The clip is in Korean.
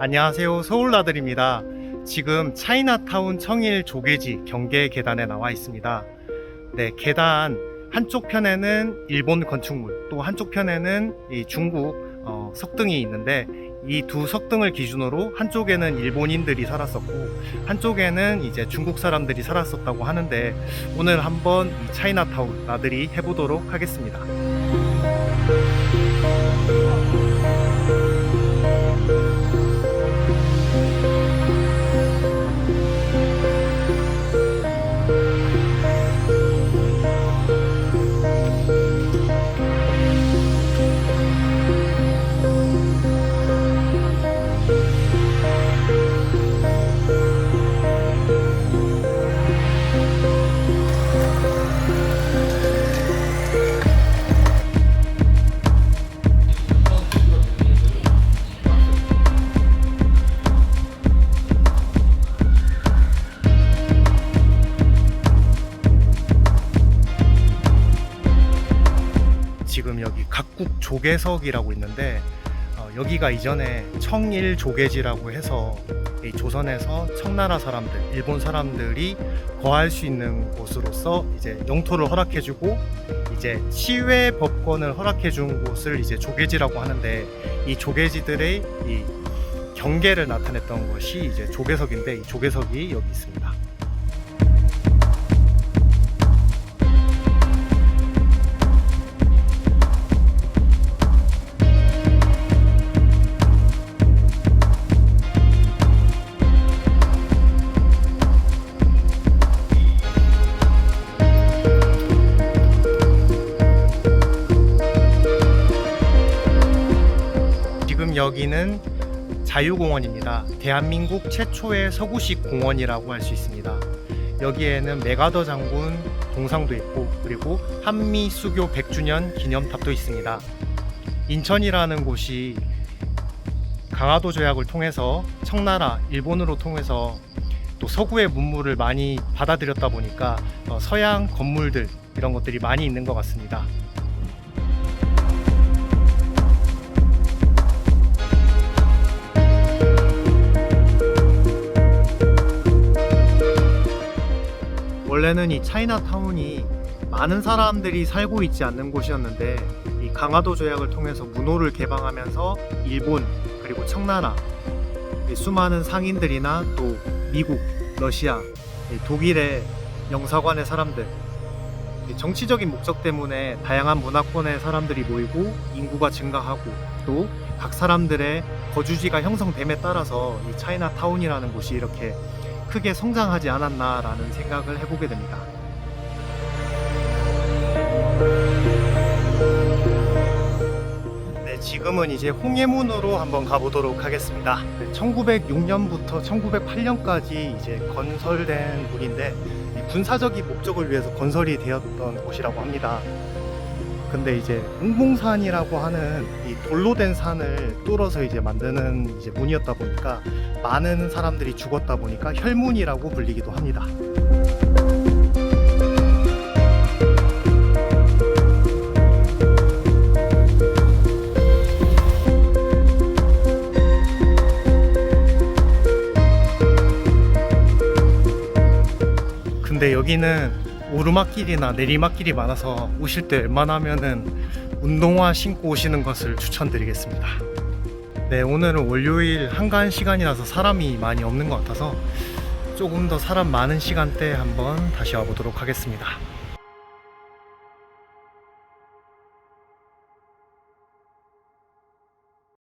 안녕하세요. 서울나들입니다. 지금 차이나타운 청일 조개지 경계 계단에 나와 있습니다. 네, 계단 한쪽 편에는 일본 건축물, 또 한쪽 편에는 이 중국 어, 석등이 있는데 이 두 석등을 기준으로 한쪽에는 일본인들이 살았었고 한쪽에는 이제 중국 사람들이 살았었다고 하는데 오늘 한번 이 차이나타운 나들이 해보도록 하겠습니다. 지금 여기 각국 조개석이라고 있는데 어, 여기가 이전에 청일 조개지라고 해서 이 조선에서 청나라 사람들, 일본 사람들이 거할 수 있는 곳으로서 이제 영토를 허락해주고 이제 시외 법권을 허락해준 곳을 이제 조개지라고 하는데 이 조개지들의 이 경계를 나타냈던 것이 이제 조개석인데 이 조개석이 여기 있습니다. 여기는 자유공원입니다. 대한민국 최초의 서구식 공원이라고 할 수 있습니다. 여기에는 메가더 장군 동상도 있고 그리고 한미 수교 100주년 기념탑도 있습니다. 인천이라는 곳이 강화도 조약을 통해서 청나라 일본으로 통해서 또 서구의 문물을 많이 받아들였다 보니까 어, 서양 건물들 이런 것들이 많이 있는 것 같습니다. 원래는 이 차이나타운이 많은 사람들이 살고 있지 않는 곳이었는데 이 강화도 조약을 통해서 문호를 개방하면서 일본 그리고 청나라 이 수많은 상인들이나 또 미국, 러시아, 이 독일의 영사관의 사람들 이 정치적인 목적 때문에 다양한 문화권의 사람들이 모이고 인구가 증가하고 또 각 사람들의 거주지가 형성됨에 따라서 이 차이나타운이라는 곳이 이렇게 크게 성장하지 않았나라는 생각을 해보게 됩니다. 네, 지금은 이제 홍해문으로 한번 가보도록 하겠습니다. 1906년부터 1908년까지 이제 건설된 문인데 이 군사적인 목적을 위해서 건설이 되었던 곳이라고 합니다. 근데 이제 웅봉산이라고 하는 이 돌로 된 산을 뚫어서 이제 만드는 이제 문이었다 보니까 많은 사람들이 죽었다 보니까 혈문이라고 불리기도 합니다. 근데 여기는 오르막길이나 내리막길이 많아서 오실 때 웬만하면은 운동화 신고 오시는 것을 추천드리겠습니다. 네, 오늘은 월요일 한가한 시간이라서 사람이 많이 없는 것 같아서 조금 더 사람 많은 시간대 한번 다시 와보도록 하겠습니다.